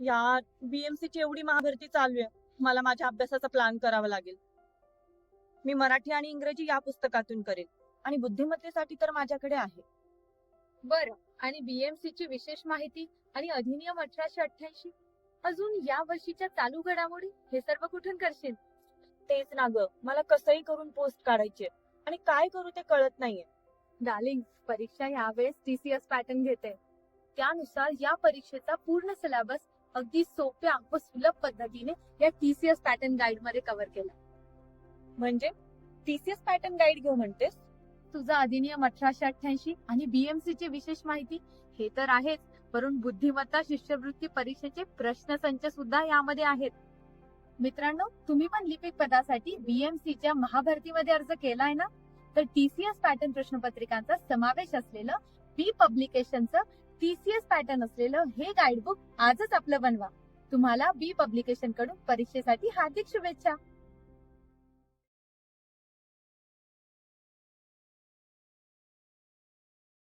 यार बीएमसी ची एवढी महाभरती चालू आहे मला माझ्या अभ्यासाचा प्लॅन करावा लागेल. मी मराठी आणि इंग्रजी या पुस्तकातून करेल आणि बुद्धिमत्तेसाठी तर माझ्याकडे आहे. बरं आणि बीएमसी ची विशेष माहिती आणि अधिनियम अठराशे अठ्याऐंशी अजून या वर्षीच्या चालू घडामोडी हे सर्व कुठून करशील? तेच ना ग मला कसंही करून पोस्ट काढायची. आणि काय करू ते कळत नाहीये. डार्लिंग परीक्षा यावेळेस टीसीएस पॅटर्न घेते. त्यानुसार या परीक्षेचा पूर्ण सिलेबस अगदी सोप्या व सुलभ पद्धतीने या टीसीएस पॅटर्न गाईडमध्ये कव्हर केला म्हणजे टीसीएस पॅटर्न गाईड घेऊ म्हणतेस? तुझा अधिनियम अठराशे अठ्याऐंशी आणि बीएमसी ची विशेष माहिती हे तर आहेच वरून बुद्धिमत्ता शिष्यवृत्ती परीक्षेचे प्रश्नसंच सुद्धा यामध्ये आहेत. मित्रांनो तुम्ही पण लिपिक पदासाठी बीएमसीच्या महाभरतीमध्ये अर्ज केलाय ना? तर टीसीएस पॅटर्न प्रश्नपत्रिकांचा समावेश असलेलं बी पब्लिकेशनचं टीसीएस पॅटर्न असलेलं हे गाईडबुक आजच आपलं बनवा. तुम्हाला बी पब्लिकेशनकडून परीक्षेसाठी हार्दिक शुभेच्छा.